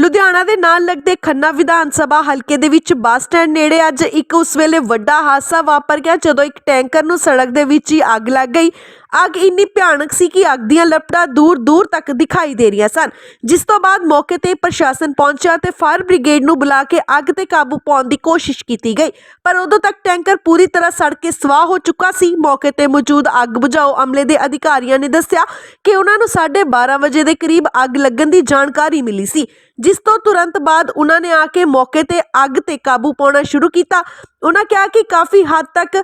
ਲੁਧਿਆਣਾ ਦੇ ਨਾਲ ਲੱਗਦੇ ਖੰਨਾ ਵਿਧਾਨ ਸਭਾ ਹਲਕੇ ਦੇ ਵਿੱਚ ਬੱਸ ਸਟੈਂਡ ਨੇੜੇ ਅੱਜ ਇੱਕ ਉਸ ਵੇਲੇ ਵੱਡਾ ਹਾਦਸਾ ਵਾਪਰ ਗਿਆ ਜਦੋਂ ਇੱਕ ਟੈਂਕਰ ਨੂੰ ਸੜਕ ਦੇ ਵਿੱਚ ਹੀ ਅੱਗ ਲੱਗ ਗਈ। ਅੱਗ ਇੰਨੀ ਭਿਆਨਕ ਸੀ ਕਿ ਅੱਗ ਦੀਆਂ ਲਪਟਾਂ ਦੂਰ ਦੂਰ ਤੱਕ ਦਿਖਾਈ ਦੇ ਰਹੀਆਂ ਸਨ। ਜਿਸ ਤੋਂ ਬਾਅਦ ਮੌਕੇ ਤੇ ਪ੍ਰਸ਼ਾਸਨ ਪਹੁੰਚਿਆ ਤੇ ਫਾਇਰ ਬ੍ਰਿਗੇਡ ਨੂੰ ਬੁਲਾ ਕੇ ਅੱਗ ਤੇ ਕਾਬੂ ਪਾਉਣ ਦੀ ਕੋਸ਼ਿਸ਼ ਕੀਤੀ ਗਈ। ਪਰ ਉਦੋਂ ਤੱਕ ਟੈਂਕਰ ਪੂਰੀ ਤਰ੍ਹਾਂ ਸੜ ਕੇ ਸਵਾਹ ਹੋ ਚੁੱਕਾ ਸੀ। ਮੌਕੇ ਤੇ ਮੌਜੂਦ ਅੱਗ ਬੁਝਾਓ ਅਮਲੇ ਦੇ ਅਧਿਕਾਰੀਆਂ ਨੇ ਦੱਸਿਆ ਕਿ ਉਹਨਾਂ ਨੂੰ 12:30 ਵਜੇ ਦੇ ਕਰੀਬ ਅੱਗ ਲੱਗਣ ਦੀ ਜਾਣਕਾਰੀ ਮਿਲੀ ਸੀ। ਜਿਸ ਤੋਂ ਤੁਰੰਤ ਬਾਅਦ ਉਹਨਾਂ ਨੇ ਆ ਕੇ ਮੌਕੇ ਤੇ ਅੱਗ ਤੇ ਕਾਬੂ ਪਾਉਣਾ ਸ਼ੁਰੂ ਕੀਤਾ। ਉਹਨਾਂ ਕਿਹਾ ਕਿ ਕਾਫੀ ਹੱਦ ਤੱਕ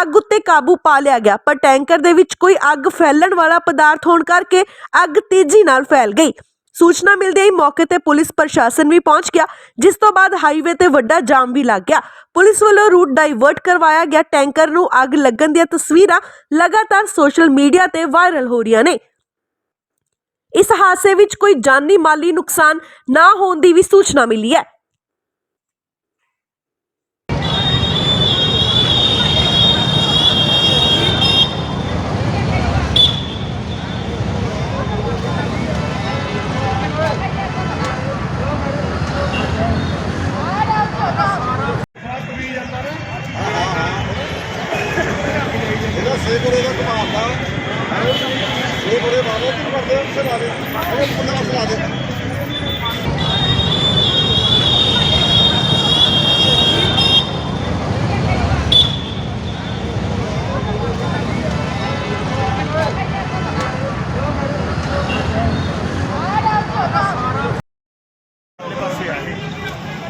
ਅੱਗ ਉੱਤੇ ਕਾਬੂ ਪਾ ਲਿਆ ਗਿਆ, ਪਰ ਟੈਂਕਰ ਦੇ ਵਿੱਚ ਕੋਈ ਅੱਗ ਫੈਲਣ ਵਾਲਾ ਪਦਾਰਥ ਹੋਣ ਕਰਕੇ ਅੱਗ ਤੇਜ਼ੀ ਨਾਲ ਫੈਲ ਗਈ। ਸੂਚਨਾ ਮਿਲਦੇ ਹੀ ਮੌਕੇ ਤੇ ਪੁਲਿਸ ਪ੍ਰਸ਼ਾਸਨ ਵੀ ਪਹੁੰਚ ਗਿਆ, ਜਿਸ ਤੋਂ ਬਾਅਦ ਹਾਈਵੇ ਤੇ ਵੱਡਾ ਜਾਮ ਵੀ ਲੱਗ ਗਿਆ। ਪੁਲਿਸ ਵੱਲੋਂ ਰੂਟ ਡਾਈਵਰਟ ਕਰਵਾਇਆ ਗਿਆ। ਟੈਂਕਰ ਨੂੰ ਅੱਗ ਲੱਗਣ ਦੀਆਂ ਤਸਵੀਰਾਂ ਲਗਾਤਾਰ ਸੋਸ਼ਲ ਮੀਡੀਆ ਤੇ ਵਾਇਰਲ ਹੋ ਰਹੀਆਂ ਨੇ। ਇਸ ਹਾਦਸੇ ਵਿੱਚ ਕੋਈ ਜਾਨੀ ਮਾਲੀ ਨੁਕਸਾਨ ਨਾ ਹੋਣ ਦੀ ਵੀ ਸੂਚਨਾ ਮਿਲੀ ਹੈ। ਇਹਦਾ ਸੇਬਰੇ ਦਾ ਕਮਾਤਾ ਸੇਬਰੇ ਵਾਲੇ ਕੀ ਕਰਦੇ ਆ? ਉਸੇ ਵਾਲੇ ਉਹ ਪੰਦਰਾਂ ਸਲਾ ਦੇ।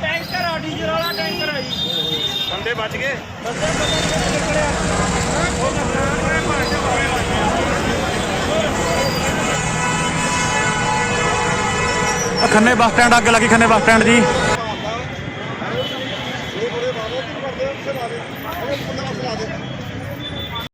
ਟੈਂਕਰ ਆ ਡੀਜ਼ਲ ਵਾਲਾ ਟੈਂਕਰ ਆ ਜੀ। ਬੰਦੇ ਬਚ ਗਏ? ਆਹ ਖੰਨੇ ਬੱਸ ਸਟੈਂਡ ਅੱਗ ਲੱਗੀ ਖੰਨੇ ਬੱਸ ਸਟੈਂਡ ਜੀ।